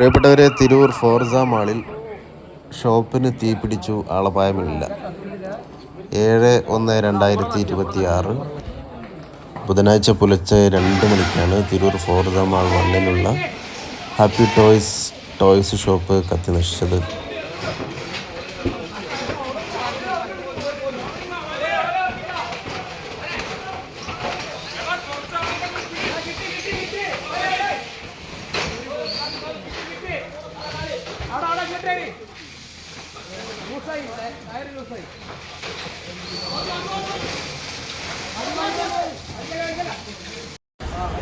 പ്രിയപ്പെട്ടവരെ തിരൂർ ഫോർസ മാളിൽ ഷോപ്പിന് തീപിടിച്ചു ആളപായമില്ല. ഏഴ് ഒന്ന് രണ്ടായിരത്തി ഇരുപത്തി ആറ് ബുധനാഴ്ച പുലർച്ചെ രണ്ട് മണിക്കാണ് തിരൂർ ഫോർസ മാൾ വണ്ണിലുള്ള ഹാപ്പി ടോയ്സ് ടോയ്സ് ഷോപ്പ് കത്തി നശിച്ചത്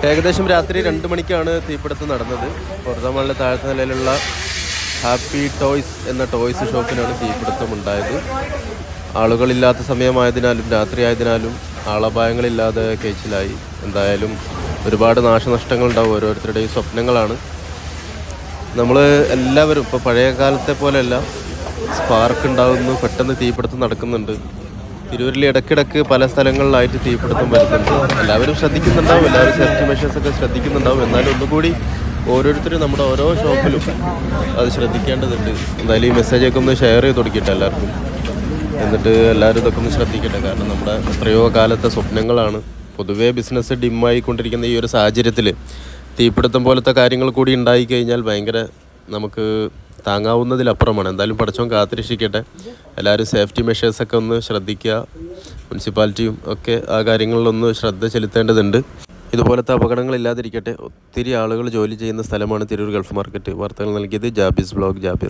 ഏകദേശം രാത്രി രണ്ട് മണിക്കാണ് തീപിടുത്തം നടന്നത്. പുറത്തമാളിലെ താഴത്തെ നിലയിലുള്ള ഹാപ്പി ടോയ്സ് എന്ന ടോയ്സ് ഷോപ്പിനാണ് തീപിടുത്തം ഉണ്ടായത് ആളുകളില്ലാത്ത സമയമായതിനാലും രാത്രി ആയതിനാലും ആളപായങ്ങളില്ലാതെ കേച്ചിലായി എന്തായാലും ഒരുപാട് നാശനഷ്ടങ്ങൾ ഉണ്ടാവും ഓരോരുത്തരുടെയും സ്വപ്നങ്ങളാണ്. നമ്മൾ എല്ലാവരും ഇപ്പോൾ പഴയ കാലത്തെ പോലെയല്ല സ്പാർക്ക് ഉണ്ടാകുന്നു പെട്ടെന്ന് തീപിടുത്തം നടക്കുന്നുണ്ട്. തിരൂരിൽ ഇടയ്ക്കിടയ്ക്ക് പല സ്ഥലങ്ങളിലായിട്ട് തീപിടുത്തം വരുന്നുണ്ട്. എല്ലാവരും ശ്രദ്ധിക്കുന്നുണ്ടാവും എല്ലാവരും സേഫ്റ്റി മെഷേഴ്സ് ഒക്കെ ശ്രദ്ധിക്കുന്നുണ്ടാവും. എന്നാലും ഒന്നുകൂടി ഓരോരുത്തരും നമ്മുടെ ഓരോ ഷോപ്പിലും അത് ശ്രദ്ധിക്കേണ്ടതുണ്ട്. എന്തായാലും ഈ മെസ്സേജൊക്കെ ഒന്ന് ഷെയർ ചെയ്ത് കൊടുക്കട്ടെ എല്ലാവർക്കും. എന്നിട്ട് എല്ലാവരും ഇതൊക്കെ ഒന്ന് ശ്രദ്ധിക്കട്ടെ. കാരണം നമ്മുടെ എത്രയോ കാലത്തെ സ്വപ്നങ്ങളാണ് പൊതുവേ ബിസിനസ് ഡിമ്മായിക്കൊണ്ടിരിക്കുന്ന ഈ ഒരു സാഹചര്യത്തിൽ തീപിടുത്തം പോലത്തെ കാര്യങ്ങൾ കൂടി ഉണ്ടായി കഴിഞ്ഞാൽ ഭയങ്കര നമുക്ക് താങ്ങാവുന്നതിലപ്പുറമാണ് എന്തായാലും പഠിച്ചോൻ കാത്തിരക്ഷിക്കട്ടെ. എല്ലാവരും സേഫ്റ്റി മെഷേഴ്സൊക്കെ ഒന്ന് ശ്രദ്ധിക്കുക. മുനിസിപ്പാലിറ്റിയും ഒക്കെ ആ കാര്യങ്ങളിലൊന്ന് ശ്രദ്ധ ചെലുത്തേണ്ടതുണ്ട്. ഇതുപോലത്തെ അപകടങ്ങൾ ഇല്ലാതിരിക്കട്ടെ. ഒത്തിരി ആളുകൾ ജോലി ചെയ്യുന്ന സ്ഥലമാണ് തിരൂർ ഗൾഫ് മാർക്കറ്റ്. വാർത്തകൾ നൽകിയത് ജാബിസ് ബ്ലോഗ് ജാബിർ.